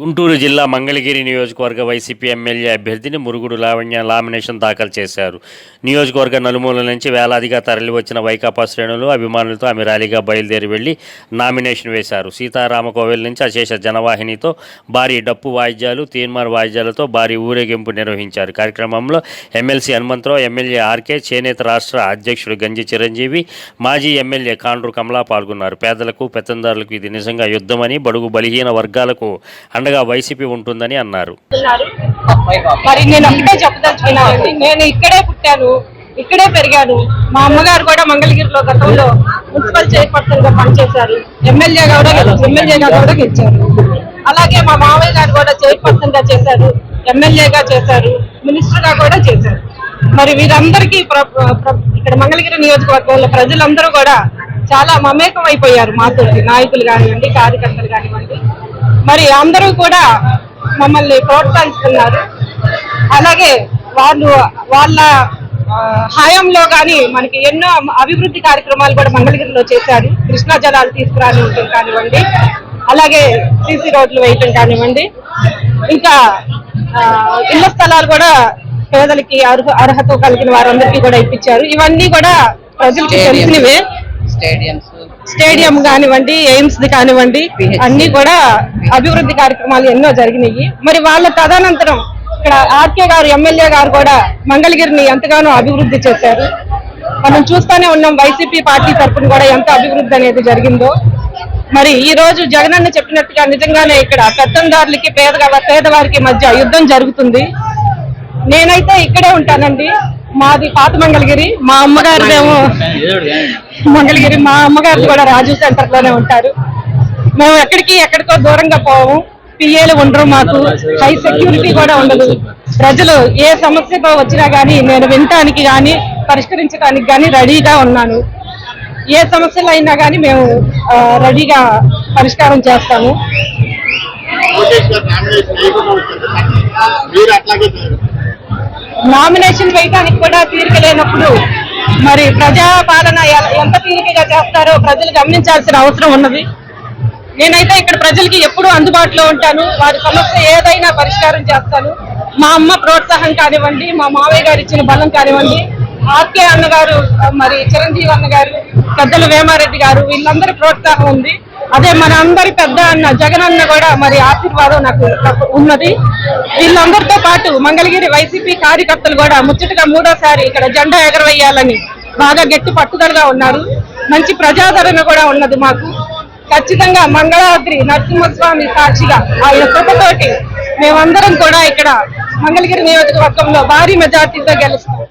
గుంటూరు జిల్లా మంగళగిరి నియోజకవర్గ YCP MLA అభ్యర్థిని మురుగుడు లావణ్య లామినేషన్ దాఖలు చేశారు. నియోజకవర్గ నలుమూల నుంచి వేలాదిగా తరలివచ్చిన వైకాపా శ్రేణులు అభిమానులతో ఆమె ర్యాలీగా బయలుదేరి వెళ్ళి నామినేషన్ వేశారు. సీతారామ కోవెల్ నుంచి అశేష జనవాహినితో భారీ డప్పు వాయిద్యాలు తీన్మార్ వాయిద్యాలతో భారీ ఊరేగింపు నిర్వహించారు. కార్యక్రమంలో ఎమ్మెల్సీ హనుమంతరావు ఎమ్మెల్యే ఆర్కే చేనేత రాష్ట్ర అధ్యక్షుడు గంజి చిరంజీవి మాజీ ఎమ్మెల్యే కాండ్రు కమలా పాల్గొన్నారు. పేదలకు పెత్తందారులకు ఇది నిజంగా యుద్ధమని బడుగు బలహీన వర్గాలకు అండగా వైసీపీ ఉంటుందని అన్నారు. మరి నేను ఒకటే చెప్పదలుచుకున్నానండి నేను ఇక్కడే పుట్టాను ఇక్కడే పెరిగాను. మా అమ్మగారు కూడా మంగళగిరిలో గతంలో మున్సిపల్ చైర్పర్సన్గా పనిచేశారు. ఎమ్మెల్యే కూడా ఎమ్మెల్యేగా కూడా గెలిచారు. అలాగే మా మావయ్య గారు కూడా చైర్పర్సన్గా చేశారు ఎమ్మెల్యేగా చేశారు మినిస్టర్గా కూడా చేశారు. మరి వీరందరికీ ఇక్కడ మంగళగిరి నియోజకవర్గంలో ప్రజలందరూ కూడా చాలా మమేకం అయిపోయారు మాతో నాయకులు కానివ్వండి కార్యకర్తలు కానివ్వండి. మరి అందరూ కూడా మమ్మల్ని ప్రోత్సహిస్తున్నారు. అలాగే వాళ్ళు వాళ్ళ హయాంలో కానీ మనకి ఎన్నో అభివృద్ధి కార్యక్రమాలు కూడా మంగళగిరిలో చేశారు. కృష్ణా జలాలు తీసుకురాని ఉంటుంది కానివ్వండి అలాగే సీసీ రోడ్లు వేయటం కానివ్వండి. ఇంకా ఇళ్ళ స్థలాలు కూడా పేదలకి అర్హ అర్హత కలిగిన వారందరికీ కూడా ఇప్పించారు. ఇవన్నీ కూడా ప్రజలకు తెలిసినవే. స్టేడియంస్. స్టేడియం కానివ్వండి ఎయిమ్స్ ది కానివ్వండి అన్ని కూడా అభివృద్ధి కార్యక్రమాలు ఎన్నో జరిగినాయి. మరి వాళ్ళ తదనంతరం ఇక్కడ ఆర్కే గారు ఎమ్మెల్యే గారు కూడా మంగళగిరిని ఎంతగానో అభివృద్ధి చేశారు. మనం చూస్తూనే ఉన్నాం వైసీపీ పార్టీ తరఫున కూడా ఎంత అభివృద్ధి అనేది జరిగిందో. మరి ఈ రోజు జగనన్న చెప్పినట్టుగా నిజంగానే ఇక్కడ పెత్తందారులకి పేద పేదవారికి మధ్య యుద్ధం జరుగుతుంది. నేనైతే ఇక్కడే ఉంటానండి. మాది పాత మంగళగిరి మా అమ్మగారిదేమో మంగళగిరి. మా అమ్మగారు కూడా రాజు సెంటర్లోనే ఉంటారు. మేము ఎక్కడికి ఎక్కడికో దూరంగా పోము. పిఏలు ఉండరు మాకు. హై సెక్యూరిటీ కూడా ఉండదు. ప్రజలు ఏ సమస్యతో వచ్చినా కానీ నేను వినటానికి కానీ పరిష్కరించడానికి కానీ రెడీగా ఉన్నాను. ఏ సమస్యలు అయినా కానీ మేము రెడీగా పరిష్కారం చేస్తాము. మీరు అట్లాగే నామినేషన్ వేయడానికి కూడా తీరిక లేనప్పుడు మరి ప్రజా పాలన ఎంత తీరికగా చేస్తారో ప్రజలు గమనించాల్సిన అవసరం ఉన్నది. నేనైతే ఇక్కడ ప్రజలకి ఎప్పుడూ అందుబాటులో ఉంటాను. వారి సమస్య ఏదైనా పరిష్కారం చేస్తాను. మా అమ్మ ప్రోత్సాహం కానివ్వండి మా మావయ్య గారు ఇచ్చిన బలం కానివ్వండి ఆర్కే అన్నగారు మరి చిరంజీవి అన్నగారు పెద్దల వేమారెడ్డి గారు వీళ్ళందరి ప్రోత్సాహం ఉంది. అదే మన అందరి పెద్ద అన్న జగన్ అన్న కూడా మరి ఆశీర్వాదం నాకు ఉన్నది. వీళ్ళందరితో పాటు మంగళగిరి వైసీపీ కార్యకర్తలు కూడా ముచ్చటగా మూడోసారి ఇక్కడ జెండా ఎగరవేయాలని బాగా గట్టి పట్టుదలగా ఉన్నారు. మంచి ప్రజాదరణ కూడా ఉన్నది మాకు. ఖచ్చితంగా మంగళాద్రి నరసింహస్వామి సాక్షిగా ఆయన కృపతోటి మేమందరం కూడా ఇక్కడ మంగళగిరి నియోజకవర్గంలో భారీ మెజార్టీతో గెలుస్తాం.